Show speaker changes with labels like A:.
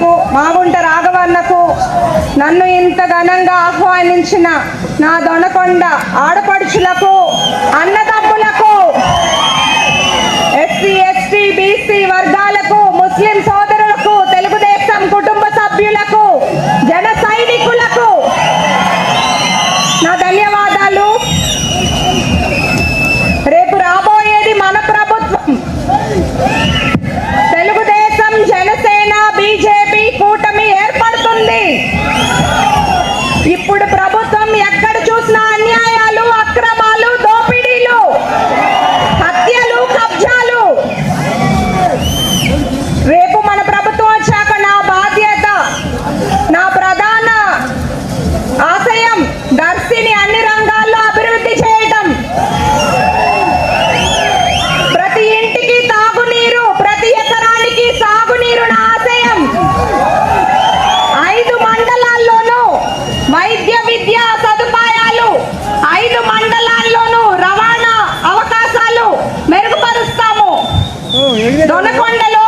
A: అన్నకు మాగుంట రాఘవన్నకు నన్ను ఇంత ఘనంగా ఆహ్వానించిన నా దొనకొండ ఆడపడుచులకు అన్న আকরাম డొనకొండలో